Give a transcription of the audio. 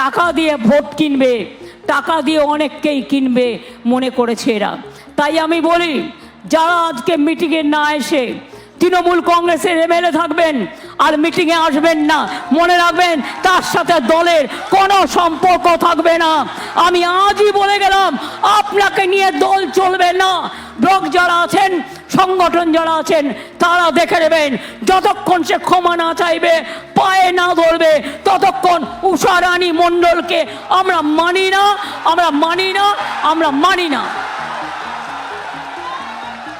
টাকা দিয়ে ভোট কিনবে, টাকা দিয়ে অনেককেই কিনবে মনে করেছে এরা। তাই আমি বলি, যারা আজকে মিটিংয়ে না এসে তৃণমূল কংগ্রেসের এমএলএ থাকবেন আর মিটিংয়ে আসবেন না, মনে রাখবেন তার সাথে দলের কোনো সম্পর্ক থাকবে না। আমি আজই বলে গেলাম, আপনাকে নিয়ে দল চলবে না। ব্লক যারা আছেন, সংগঠন যারা আছেন, তারা দেখে নেবেন, যতক্ষণ সে ক্ষমা না চাইবে, পায়ে না ধরবে, ততক্ষণ উষারানী মণ্ডলকে আমরা মানি না, আমরা মানি না, আমরা মানি না।